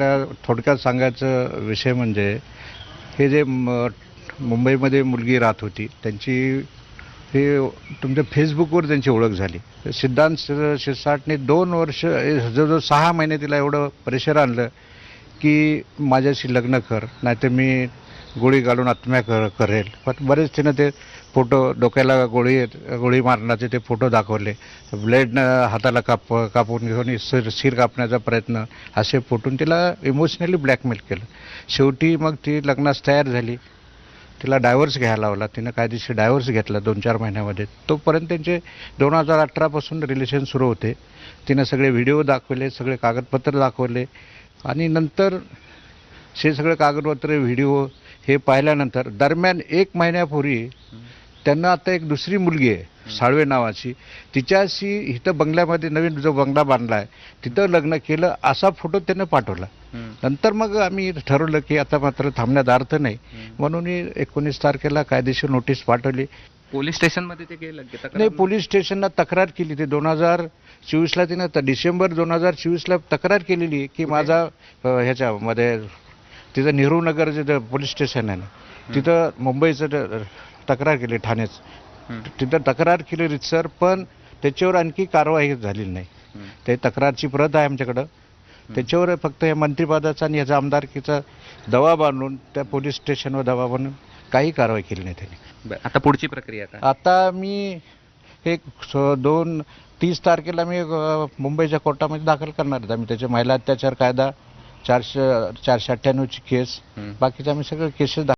आपल्या थोडक्यात सांगायचं विषय म्हणजे हे जे म- मुंबईमध्ये मुलगी राहत होती त्यांची हे तुमच्या फेसबुकवर त्यांची ओळख झाली. सिद्धांत शिरसाटने दोन वर्ष जवळजवळ सहा महिने तिला एवढं प्रेशर आणलं की माझ्याशी लग्न कर नाहीतर मी गोळी घालून आत्म्या कर करेल. पण बरेच तिनं ते फोटो डोक्याला गोळी गोळी मारण्याचे ते फोटो दाखवले. ब्लेडनं हाताला काप कापून घेऊन सिर शिर कापण्याचा प्रयत्न असे फोटून तिला इमोशनली ब्लॅकमेल केलं. शेवटी मग ती लग्नास तयार झाली. तिला डायव्हर्स घ्यायला लावला. तिनं कायदेशीर डायव्हर्स घेतला दोन चार महिन्यामध्ये. तोपर्यंत त्यांचे दोन हजार अठरापासून रिलेशन सुरू होते. तिनं सगळे व्हिडिओ दाखवले सगळे कागदपत्र दाखवले. आणि नंतर हे सगळे कागदपत्र व्हिडिओ हे पाहिल्यानंतर दरम्यान एक महिन्यापूर्वी त्यांना आता एक दुसरी मुलगी आहे साळवे नावाची. तिच्याशी इथं बंगल्यामध्ये नवीन जो बंगला बांधला आहे तिथं लग्न केलं असा फोटो त्यानं पाठवला. नंतर मग आम्ही ठरवलं की आता मात्र थांबण्यात अर्थ नाही. म्हणून एकोणीस तारखेला कायदेशीर नोटीस पाठवली. पोलीस स्टेशनमध्ये ते गेलं नाही पोलीस स्टेशनला तक्रार केली ते दोन हजार चोवीसला तिनं डिसेंबर दोन हजार चोवीसला तक्रार केलेली की माझा ह्याच्यामध्ये तिथं नेहरू नगर जे पोलीस स्टेशन आहे ना तिथं मुंबईचं तक्रार केली ठाण्याच. तिथं तक्रार केली रितसर पण त्याच्यावर आणखी कारवाई झालेली नाही. ते तक्रारची प्रत आहे आमच्याकडं. त्याच्यावर फक्त हे मंत्रिपदाचा आणि ह्याचा आमदारकीचा दवा बांधून त्या पोलीस स्टेशनवर दवा बांधून काही कारवाई केली नाही त्यांनी. बरं, आता पुढची प्रक्रिया काय? आता मी एक दोन तीस तारखेला मी मुंबईच्या कोर्टामध्ये दाखल करणार आहेत आम्ही त्याचे महिला अत्याचार कायदा चारशे चारशे अठ्ठ्याण्णवची केस हं. बाकीचे आम्ही सगळे केसेस